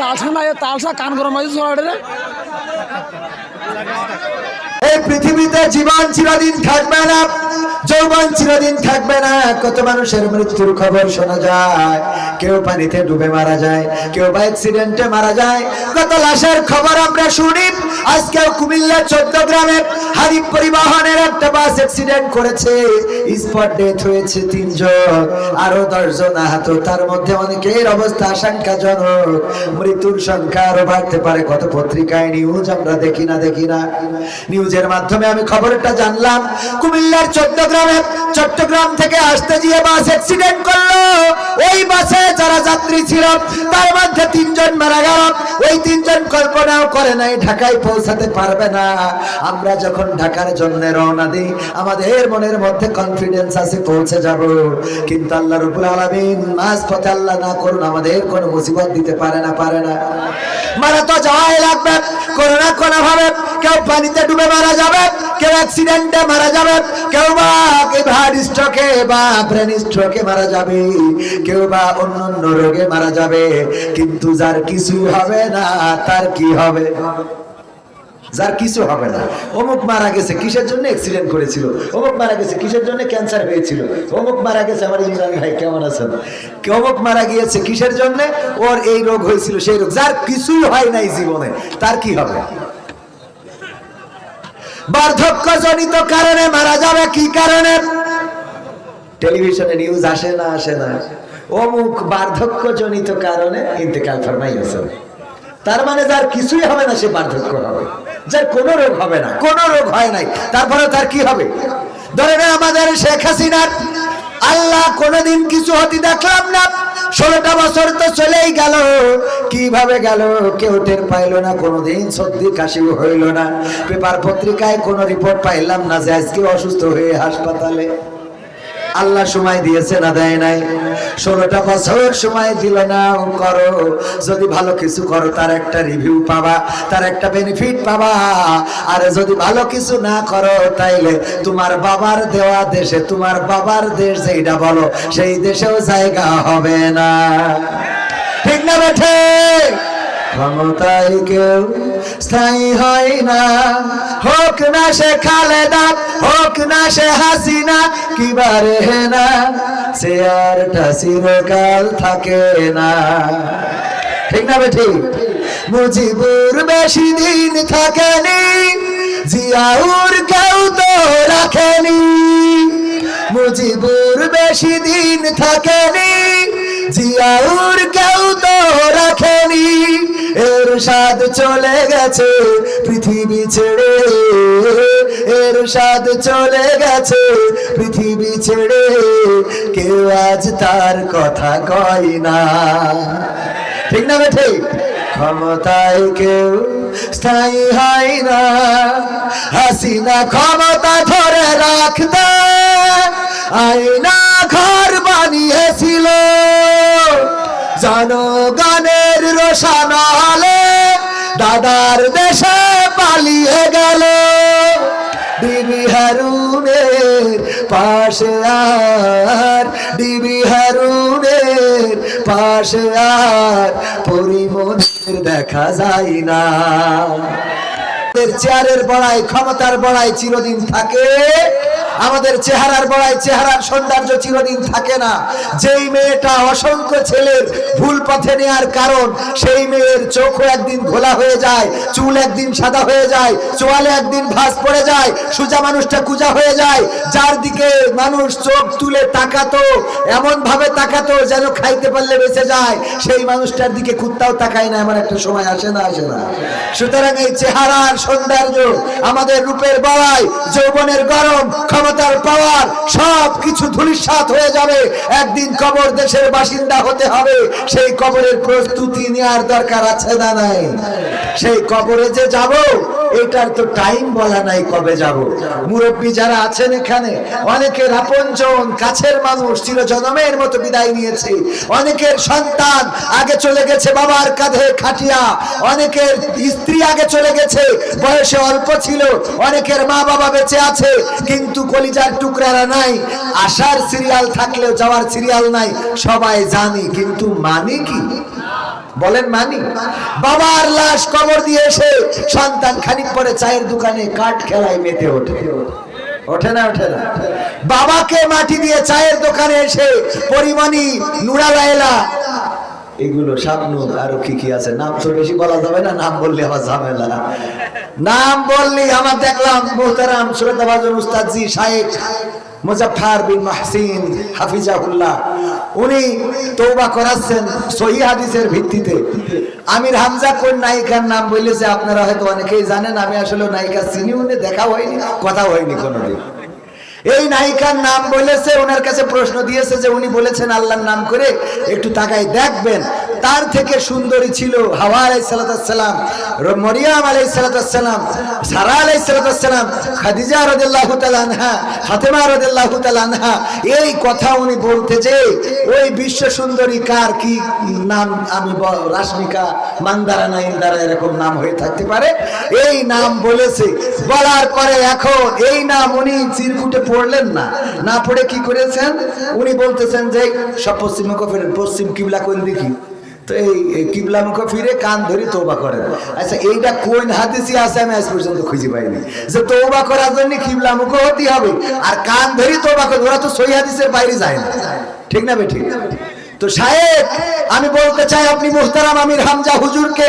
তালসা নাই তালসা কান গরম আছে চলাটে রে এই পৃথিবীতে জীবন চিরদিন থাকবে না। যৌবন চিরদিন থাকবে না। কত মানুষের মৃত্যুর খবর শোনা যায়। কেউ পানিতে ডুবে মারা যায়, কেউ বা অ্যাক্সিডেন্টে মারা যায়। কত লাশের খবর আমরা শুনি। আজকে কুমিল্লা চোদ্দ গ্রামে হারিফ পরিবহনের একটা বাস অ্যাক্সিডেন্ট করেছে। স্পট ডেথ হয়েছে তিনজন, আরও দশজন আহত। তার মধ্যে অনেকের অবস্থা আশঙ্কাজনক। মৃত্যুর সংখ্যা আরও বাড়তে পারে। কত পত্রিকায় নিউজ আমরা দেখি না দেখি না। নিউজের মাধ্যমে আমি খবরটা জানলাম। কুমিল্লার চোদ্দ গ্রামে চট্টগ্রাম থেকে আসতে গিয়ে বাস অ্যাক্সিডেন্ট করল। ওই বাসে যারা যাত্রী ছিল, তার মধ্যে তিনজন মারা গেল। ওই তিনজন কল্পনাও করে নাই, ঢাকায় পৌঁছাতে পারবে না। আমরা যখন ঢাকার জন্য রওনা দিই, আমাদের মনের মধ্যে কনফিডেন্স আছে, পৌঁছে যাব। কিন্তু আল্লাহ রবুল আলমিন মাঝ পথে আল্লাহ না করুন, আমাদের কোনো মুসিবত দিতে পারে না পারে না। মারা তো যাওয়াই লাগবে। কোনো না কোনো ভাবে কেউ পানিতে ডুবে মারা যাবে। কেউ অ্যাক্সিডেন্টে মারা যাবে, কেউ বা হার্ট স্ট্রোকে বা ব্রেন স্ট্রোকে মারা যাবে, কেউ বা অন্য অন্য রোগে মারা যাবে, কিন্তু যার কিছু হবে না, তার কি হবে? যার কিছু হবে না। অমুক মারা গেছে, কিসের জন্য অ্যাক্সিডেন্ট করেছিল? অমুক মারা গেছে, কিসের জন্য ক্যান্সার হয়েছিল? অমুক মারা গেছে, আমার ইমরান ভাই কেমন আছেন? অমুক মারা গিয়েছে, কিসের জন্য? ওর এই রোগ হয়েছিল, সেই রোগ। যার কিছুই হয় নাই জীবনে, তার কি হবে? বার্ধক্যজনিত কারণে মারা যাবে, কি কারণে? টেলিভিশনে নিউজ আসে না আসে না। অমুক বার্ধক্যজনিত কারণে ইন্তেকাল ফরমাইয়াছে তার মানে যার কিছুই হবে না, সে বার্ধক্য হবে। যার কোনো রোগ হবে না, কোনো রোগ হয় নাই। তারপরে তার কি হবে? ধরে আমাদের শেখ হাসিনার, আল্লাহ কোনোদিন কিছু হতে দেখলাম না। ষোলোটা বছর তো চলেই গেল। কীভাবে গেল? কেউ টের পাইলো না, কোনোদিন সর্দি কাশি হইল না। পেপার পত্রিকায় কোনো রিপোর্ট পাইলাম না যে আজকে অসুস্থ হয়ে হাসপাতালে। আল্লাহ সময় দিয়েছে না দেয় নাই? ষোলোটা বছর সময় দিল না, করো। যদি ভালো কিছু করো, তার একটা রিভিউ পাবা, তার একটা বেনিফিট পাবা। আর যদি ভালো কিছু না করো, তাইলে তোমার বাবার দেওয়া দেশে, তোমার বাবার দেশ যেটা বলো, সেই দেশেও জায়গা হবে না। ঠিক না বেঠে? ক্ষমতায় কেউ স্থায়ী হয় না। হোক না সে খালেদা, হোক না সে হাসিনা কিবারে না, সে আর আরটা চিরকাল থাকে না। ঠিক না বেঠি? মুজিবুর বেশি দিন থাকেনি, জিয়াউর কেউ তো রাখেনি। মুজিবুর বেশি দিন থাকেনি, জিয়াউর কেউ তো রাখেনি। স্বাদ চলে গেছে পৃথিবী ছেড়ে। এর চলে গেছে পৃথিবী ছেড়ে। কেউ আজ তার কথা কয় না। ঠিক না বেঠে? ক্ষমতায় কেউ স্থায়ী হয় না। হাসিনা ক্ষমতা ধরে রাখতে আয়না ঘর বানিয়েছিল। জনগণের রোশানালে দাদার দেশে পালিয়ে গেল। ডিবি হারুনের পাশে আর, ডিবি হারুনের পাশে আর পরিমনের দেখা যায় না। চেয়ারের বড়াই ক্ষমতার বড়াই চিরদিন থাকে। আমাদের চেহারার বড়াই চেহারার সৌন্দর্য চিরদিন থাকে না। যেই মেয়েটা অসংখ্য ছেলের ভুল পথে নেয়ার কারণ, সেই মেয়ের চোখও একদিন ঘোলা হয়ে যায়, চুল একদিন সাদা হয়ে যায়, চোয়ালে একদিন ভাস পড়ে যায়, সুজা মানুষটা কুজা হয়ে যায়, যার দিকে মানুষ চোখ তুলে তাকাতো এমন ভাবে তাকাতো যেন খাইতে পারলে বেঁচে যায়, সেই মানুষটার দিকে কুত্তাও তাকায় না, এমন একটা সময় আসে না আসে না। সুতরাং এই চেহারার সৌন্দর্য আমাদের রূপের বড়াই যৌবনের গরম ক্ষমতার পাওয়ার সব কিছু ধুলিসাত হয়ে যাবে। একদিন কবর দেশের বাসিন্দা হতে হবে। সেই কবরের প্রস্তুতি নেওয়ার দরকার আছে না নাই? সেই কবরে যে যাব এটার তো টাইম বলা নাই কবে যাব। মুরব্বী যারা আছেন এখানে, অনেকের আপনজন, কাছের মানুষ ছিল জনমের মতো বিদায় নিয়েছে। অনেকের সন্তান আগে চলে গেছে বাবার কাঁধে খাটিয়া। অনেকের স্ত্রী আগে চলে গেছে, বয়সে অল্প ছিল। অনেকের মা বাবা বেঁচে আছে, কিন্তু কলিজার টুকরারা নাই। আসার সিরিয়াল থাকলেও যাওয়ার সিরিয়াল নাই, সবাই জানি, কিন্তু মানে কি? বলেন মানি? বাবার লাশ কবর দিয়ে এসে সন্তান খানিক পরে চায়ের দোকানে কাঠ খেলায় মেতে ওঠে। ওঠে না ওঠে না? বাবাকে মাটি দিয়ে চায়ের দোকানে এসে পরিমণি, নুরা লায়লা, এগুলো শাবনুর আরও কি কি আছে? নাম তো বেশি বলা যাবে না, নাম বললে আমার ঝামেলা। নাম বললি আমার দেখলাম মোহতারাম সুরতাবাজন উস্তাদজি শায়েখ মুজাফফর বিন মাহসিন হাফিজাহুল্লাহ। উনি তৌবা করাচ্ছেন সহি হাদিসের ভিত্তিতে। আমির হামজা কোন নায়িকার নাম বলেছে আপনারা হয়তো অনেকেই জানেন, আমি আসলে নায়িকা চিনি, উনি দেখা হয়নি, কথা হয়নি কোনোদিন। এই নায়িকার নাম বলেছে, ওনার কাছে প্রশ্ন দিয়েছে যে উনি বলেছেন আল্লাহর নাম করে একটু তাকাই দেখবেন। তার থেকে সুন্দরী ছিল হাওয়া আলাই সালাতাম মরিয়াম আলাই সালাতাম সারা আলাই সালাতাম খাদিজা রদুল্লাহ তালানহা ফাতেমা রদুল্লাহ তালানহা এই কথা উনি বলতে যে, ওই বিশ্ব সুন্দরী কার কি নাম আমি রাশ্মিকা, মান্দারা না ইন্দারা এরকম নাম হয়ে থাকতে পারে? এই নাম বলেছে। বলার পরে এখন এই নাম উনি চিরকুটে পড়লেন না। না পড়ে কি করেছেন? উনি বলতেছেন যে, সব পশ্চিম পশ্চিম কিবলা কোন দেখি তো এই ফিরে কান ধরে করেন। আচ্ছা এইটা কোন হাদিসি আছে? আমি আজ পর্যন্ত খুঁজে পাইনি। যে করার জন্য হতে হবে আর কান ধরে ওরা তো সহি হাদিসের বাইরে যায় না। ঠিক না বেঠিক? তো সাহেব আমি বলতে চাই, আপনি মুহতারাম আমির হামজা হুজুরকে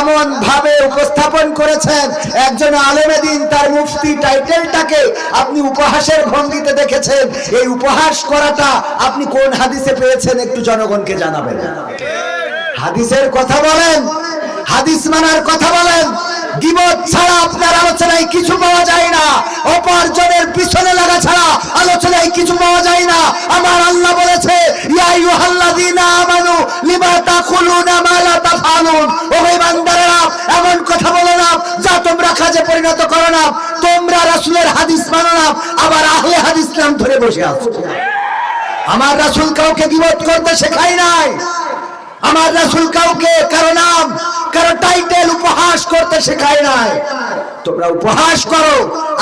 এমন ভাবে উপস্থাপন করেছেন, একজন আলেমে দিন তার মুফতি টাইটেলটাকে আপনি উপহাসের ভঙ্গিতে দেখেছেন। এই উপহাস করাটা আপনি কোন হাদিসে পেয়েছেন একটু জনগণকে জানাবেন। হাদিসের কথা বলেন, হাদিস মানার কথা বলেন, গিবত ছাড়া আপনার আলোচনায় কিছু পাওয়া যায় না, অপার্জনের পিছনে লাগা ছাড়া আলোচনায় কিছু পাওয়া যায় না। আমার আল্লাহ বলেছে, ইয়া আইয়ুহাল্লাযীনা আমানু, লিমা তাকুলুনা মা লা তাফআলুন? ও হে বান্দারা, এমন কথা বলো না, যা তোমরা কাজে পরিণত করো না। তোমরা রাসূলের হাদিস মানো না, আবার আহলে হাদিস নাম ধরে বসে আছো। আমার রাসূল কাউকে গিবত করতে শেখায় নাই। আমার রাসুল কাউকে, কারও নাম, কারও টাইটেল উপহাস করতে শেখায় নাই। তোমরা উপহাস করো,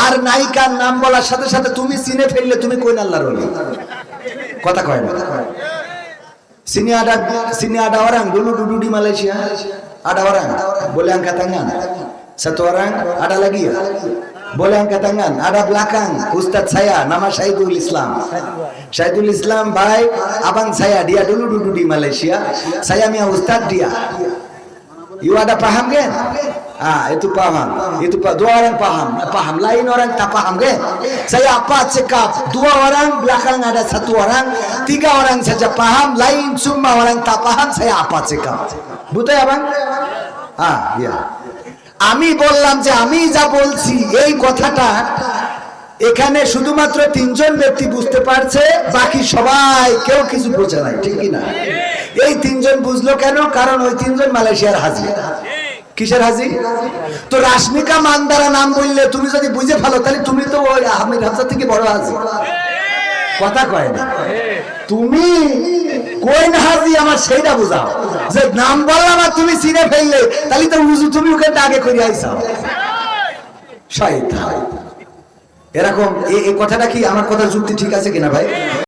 আর নায়িকার নাম বলার সাথে সাথে তুমি চিনে ফেললে তুমি কোন আল্লাহ রবি কথা কয় না। সিনিয়াডা সিনিয়াডা ওরাং গুলু ডুডুডি মালয়েশিয়া। আডা ওরাং, বলে আঙ্কা তাঙ্গান। সাতো ওরাং আডা লাগিয়া। Boleh angkat tangan ada belakang Ustadz saya nama Syahidul Islam Syahidul Islam baik abang saya dia dulu duduk di Malaysia saya Mia Ustadz dia You ada paham kan? Ah, itu paham. Itu pak dua orang paham. Paham. Lain orang tak paham kan? Saya apa cakap? Dua orang belakang ada satu orang, tiga orang saja paham. Lain semua orang tak paham. Saya apa cakap? Betul ya bang? Ah, ya. আমি বললাম যে আমি যা বলছি, এই কথাটা এখানে শুধুমাত্র তিনজন ব্যক্তি বুঝতে পারছে, বাকি সবাই কেউ কিছু বোঝে নাই, ঠিক না এই তিনজন বুঝলো কেন? কারণ ওই তিনজন মালয়েশিয়ার হাজি। কিসের হাজি? তো রাশমিকা মান্দারা নাম বললে তুমি যদি বুঝে ফেলো, তাহলে তুমি তো ওই আহমেদ হামজা থেকে বড় হাজি। কথা কয় না। তুমি কোন হাজি আমার সেইটা বুঝাও। যে নাম বললাম আর তুমি চিনে ফেললে, তাহলে তো উজু তুমি ওকে আগে করে আইসাও শয়তান। এরকম এই কথাটা কি আমার কথা যুক্তি ঠিক আছে কিনা ভাই?